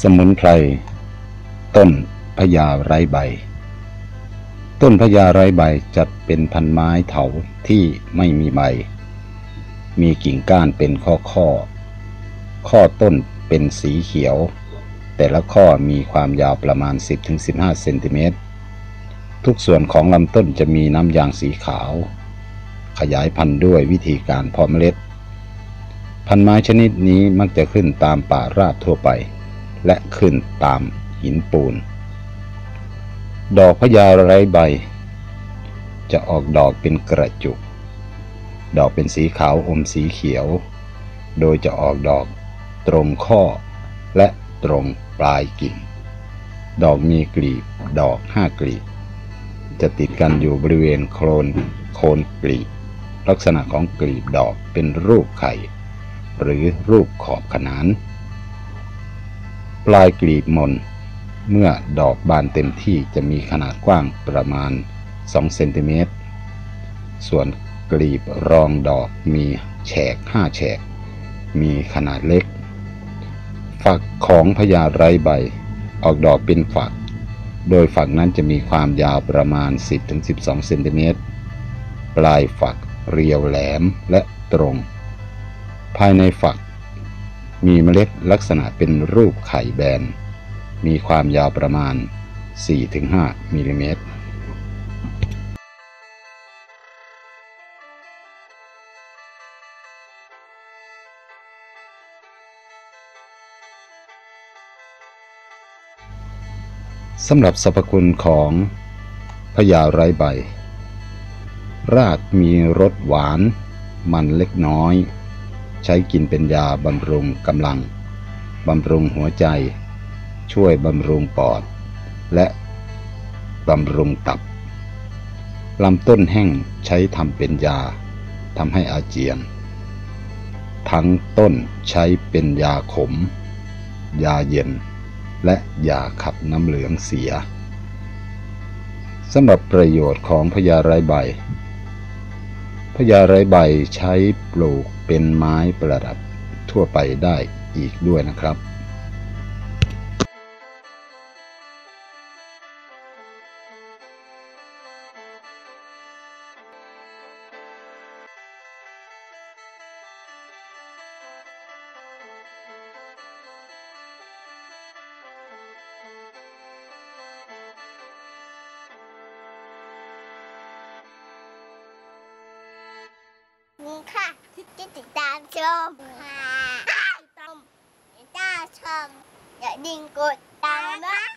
สมุนไพร ต้นพญาไร้ใบ ต้นพญาไร้ใบจัดเป็นพันไม้เถาที่ไม่มีใบ มีกิ่งก้านเป็นข้อข้อ ข้อต้นเป็นสีเขียว แต่ละข้อมีความยาวประมาณ 10-15 เซนติเมตร ทุกส่วนของลำต้นจะมีน้ำยางสีขาว ขยายพันธุ์ด้วยวิธีการเพาะเมล็ด พันไม้ชนิดนี้มักจะขึ้นตามป่าราบทั่วไป และขึ้นตามหินปูน ดอกพญาไร้ใบ จะออกดอกเป็นกระจุก ดอกเป็นสีขาวอมสีเขียว โดยจะออกดอกตรงข้อและตรงปลายกิ่ง ดอกมีกลีบดอกห้ากลีบ จะติดกันอยู่บริเวณโคนโคนกลีบ ลักษณะของกลีบดอกเป็นรูปไข่ หรือรูปขอบขนาน ปลายกลีบมน เมื่อดอกบานเต็มที่จะมีขนาดกว้างประมาณ 2 เซนติเมตร ส่วนกลีบรองดอกมีแฉก 5 แฉก มีขนาดเล็ก ฝักของพญาไรใบ ออกดอกเป็นฝัก โดยฝักนั้นจะมีความยาวประมาณ 10-12 เซนติเมตร ปลายฝักเรียวแหลมและตรง ภายในฝัก มีเมล็ดลักษณะเป็นรูปไข่แบน มีความยาวประมาณ 4-5มิลลิเมตรสำหรับสรรพคุณของพญาไร้ใบ รากมีรสหวาน มันเล็กน้อย ใช้กินเป็นยาบำรุงกำลัง บำรุงหัวใจ ช่วยบำรุงปอด และบำรุงตับลำต้นแห้งใช้ทำเป็นยาทำให้อาเจียน ทั้งต้นใช้เป็นยาขม ยาเย็น และยาขับน้ำเหลืองเสียสำหรับประโยชน์ของพญาไรใบ พญาไรใบใช้ปลูกเป็นไม้ประดับทั่วไปได้อีกด้วยนะครับ นี่ค่ะที่ติดตามชมค่ะติ